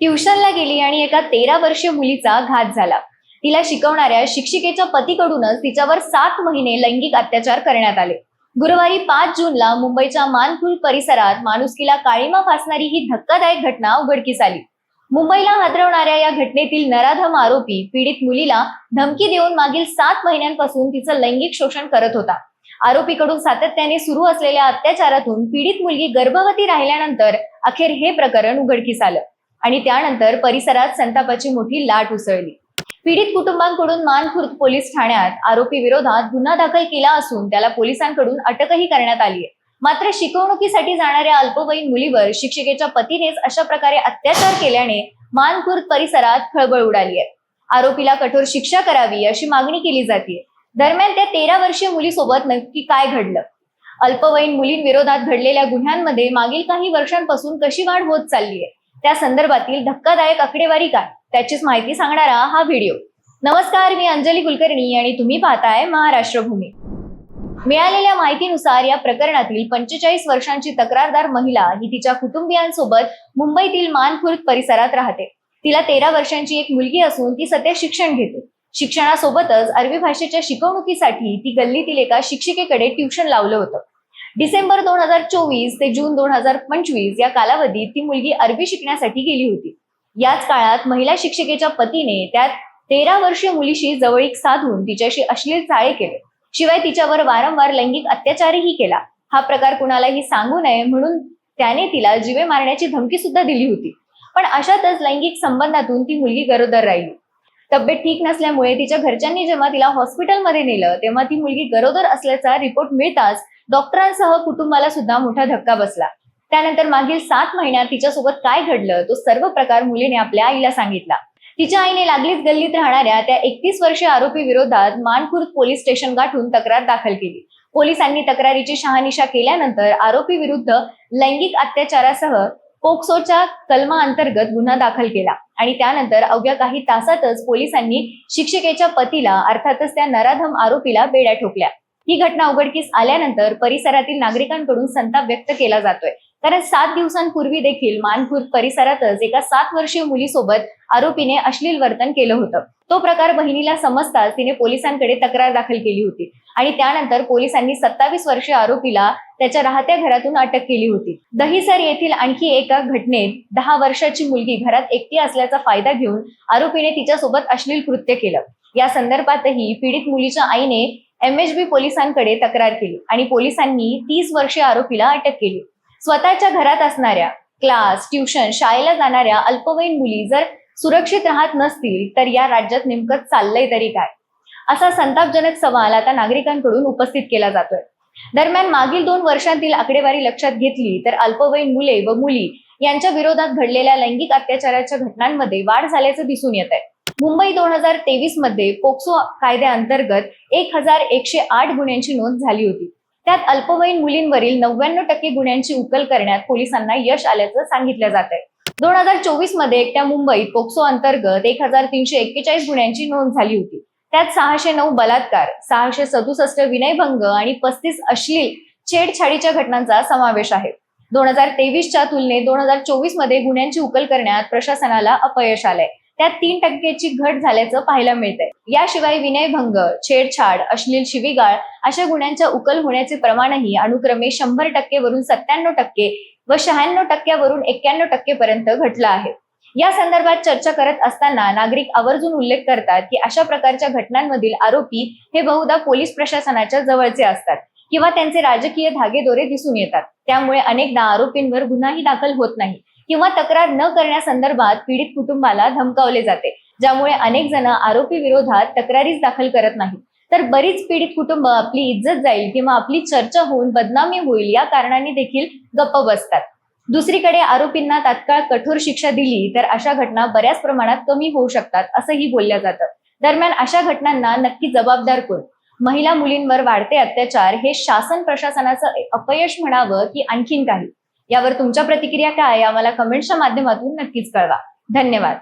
ट्युशनला गेली आणि एका तेरा वर्षीय मुलीचा घात झाला. तिला शिकवणाऱ्या शिक्षिकेच्या पतीकडूनच तिच्यावर सात महिने लैंगिक अत्याचार करण्यात आले. गुरुवारी पाच जूनला मुंबईच्या मानखुल परिसरात माणुसकीला काळीमा फासणारी ही धक्कादायक घटना उघडकीस आली. मुंबईला हादरवणाऱ्या या घटनेतील नराधम आरोपी पीडित मुलीला धमकी देऊन मागील सात महिन्यांपासून तिचं लैंगिक शोषण करत होता. आरोपीकडून सातत्याने सुरू असलेल्या अत्याचारातून पीडित मुलगी गर्भवती राहिल्यानंतर अखेर हे प्रकरण उघडकीस आलं. आणि त्यानंतर परिसरात संतापाची मोठी लाट उसळली. पीडित कुटुंबांकडून मानखुर्द पोलीस ठाण्यात आरोपी विरोधात गुन्हा दाखल केला असून त्याला पोलिसांकडून अटकही करण्यात आली आहे. मात्र शिकवणुकीसाठी जाणाऱ्या अल्पवयीन मुलीवर शिक्षिकेच्या पतीनेच अशा प्रकारे अत्याचार केल्याने मानखुर्द परिसरात खळबळ उडाली आहे. आरोपीला कठोर शिक्षा करावी अशी मागणी केली जाते. दरम्यान त्या तेरा वर्षीय मुलीसोबत नक्की काय घडलं? अल्पवयीन मुलींविरोधात घडलेल्या गुन्ह्यांमध्ये मागील काही वर्षांपासून कशी वाढ होत चालली आहे? त्या संदर्भातील धक्कादायक आकडेवारी काय? त्याचीच माहिती सांगणारा हा व्हिडिओ. नमस्कार मी अंजली कुलकर्णी आणि तुम्ही पाहताय महाराष्ट्रभूमी. मिळालेल्या माहितीनुसार या प्रकरणातील पंचेचाळीस वर्षांची तक्रारदार महिला ही तिच्या कुटुंबियांसोबत मुंबईतील मानखुर्द परिसरात राहते. तिला तेरा वर्षांची एक मुलगी असून ती सध्या शिक्षण घेते. शिक्षणासोबतच अरबी भाषेच्या शिकवणुकीसाठी ती गल्लीतील एका शिक्षिकेकडे ट्युशन लावलं होतं. डिसेंबर दोन हजार चोवीस ते जून दोन हजार पंचवीस या कालावधीत ती मुलगी अरबी शिकण्यासाठी गेली होती. याच काळात महिला शिक्षिकेच्या पतीने त्यात तेरा वर्षीय मुलीशी जवळीक साधून तिच्याशी अश्लील चाळे केले. शिवाय तिच्यावर वारंवार लैंगिक अत्याचारही केला. हा प्रकार कुणालाही सांगू नये म्हणून त्याने तिला जीवे मारण्याची धमकी सुद्धा दिली होती. पण अशातच लैंगिक संबंधातून ती मुलगी गरोदर राहिली. तब्येत ठीक नसल्यामुळे तिच्या घरच्यांनी जेव्हा तिला हॉस्पिटलमध्ये नेलं तेव्हा ती मुलगी गरोदर असल्याचा रिपोर्ट मिळताच डॉक्टरांसह कुटुंबाला सुद्धा मोठा धक्का बसला. त्यानंतर मागील सात महिन्यात तिच्यासोबत काय घडलं तो सर्व प्रकार मुलीने आपल्या आईला सांगितला. तिच्या आईने लागलीच गल्लीत राहणाऱ्या त्या एकतीस वर्षीय आरोपी विरोधात मानखुर्द पोलीस स्टेशन गाठून तक्रार दाखल केली. पोलिसांनी तक्रारीची शहानिशा केल्यानंतर आरोपी विरुद्ध लैंगिक अत्याचारासह पोक्सोच्या कलमा अंतर्गत गुन्हा दाखल केला आणि त्यानंतर अवघ्या काही तासातच पोलिसांनी शिक्षिकेच्या पतीला अर्थातच त्या नराधम आरोपीला बेड्या ठोकल्या. ही घटना उघडकीस आल्यानंतर परिसरातील नागरिकांकडून संताप व्यक्त केला जातोय. कारण सात दिवसांपूर्वी देखील मानखुर्द परिसरातच एका सात वर्षीय मुलीसोबत आरोपीने अश्लील वर्तन केलं होतं. तो प्रकार बहिणीला समजताच तिने पोलिसांकडे तक्रार दाखल केली होती आणि त्यानंतर पोलिसांनी सत्तावीस वर्षीय आरोपीला त्याच्या राहत्या घरातून अटक केली होती. दहिसर येथील आणखी एका घटनेत दहा वर्षाची मुलगी घरात एकटी असल्याचा फायदा घेऊन आरोपीने तिच्यासोबत अश्लील कृत्य केलं. या संदर्भातही पीडित मुलीच्या आईने एमएचबी पोलिसांकडे तक्रार केली आणि पोलिसांनी तीस वर्षीय आरोपीला अटक केली. स्वतःच्या घरात असणाऱ्या क्लास ट्युशन शाळेला जाणाऱ्या अल्पवयीन मुली जर सुरक्षित राहत नसतील तर या राज्यात नेमकं चाललंय तरी काय? असा संतापजनक सवाल आता नागरिकांकडून उपस्थित केला जातोय. दरम्यान मागील दोन वर्षांतील आकडेवारी लक्षात घेतली तर अल्पवयीन मुले व मुली यांच्या विरोधात घडलेल्या लैंगिक अत्याचाराच्या घटनांमध्ये वाढ झाल्याचं दिसून येत आहे मुंबई दोन हजार तेवीसमध्ये पोक्सो कायद्याअंतर्गत एक हजार एकशे आठ गुन्ह्यांची नोंद झाली होती. त्यात अल्पवयीन मुलींवरील नव्याण्णव टक्के गुन्ह्यांची उकल करण्यात पोलिसांना यश आल्याचं सांगितलं जात आहे दोन हजार चोवीसमध्ये एकट्या मुंबईत पोक्सो अंतर्गत एक हजार तीनशे एक्केचाळीस गुन्ह्यांची नोंद झाली होती. त्यात सहाशे नऊ बलात्कार सहाशे सदुसष्ट विनयभंग आणि पस्तीस अश्लील छेडछाडीच्या घटनांचा समावेश आहे. दोन हजार तेवीसच्या तुलनेत दोन हजार चोवीसमध्ये गुन्ह्यांची उकल करण्यात प्रशासनाला अपयश आलंय. त्यात तीन टक्क्याची घट झाल्याचं पाहायला मिळतंय. याशिवाय विनयभंग छेडछाड अश्लील शिवीगाळ अशा गुन्ह्यांच्या उकल होण्याचे प्रमाणही अनुक्रमे शंभर टक्के वरून सत्त्याण्णव टक्के व शहाण्णव टक्क्यावरून एक्क्याण्णव टक्के पर्यंत घटलं आहे. या संदर्भात चर्चा करत असताना नागरिक आवर्जून उल्लेख करतात की अशा प्रकारच्या घटनांमधील आरोपी हे बहुधा पोलीस प्रशासनाच्या जवळचे असतात किंवा त्यांचे राजकीय धागेदोरे दिसून येतात. त्यामुळे अनेकदा आरोपींवर गुन्हाही दाखल होत नाही. किंवा तक्रार न करण्यासंदर्भात पीडित कुटुंबाला धमकावले जाते ज्यामुळे अनेक जण आरोपी विरोधात तक्रारीच दाखल करत नाहीत. तर बरीच पीडित कुटुंब आपली इज्जत जाईल किंवा आपली चर्चा होऊन बदनामी होईल या कारणाने देखील गप्प बसतात. दुसरीकडे आरोपींना तात्काळ कठोर शिक्षा दिली तर अशा घटना बऱ्याच प्रमाणात कमी होऊ शकतात असंही बोलल्या जातं. दरम्यान अशा घटनांना नक्की जबाबदार कोण? महिला मुलींवर वाढते अत्याचार हे शासन प्रशासनाचं अपयश म्हणावं की आणखीन काही? यावर तुमच्या प्रतिक्रिया काय आम्हाला कमेंट्सच्या माध्यमातून नक्कीच कळवा. धन्यवाद.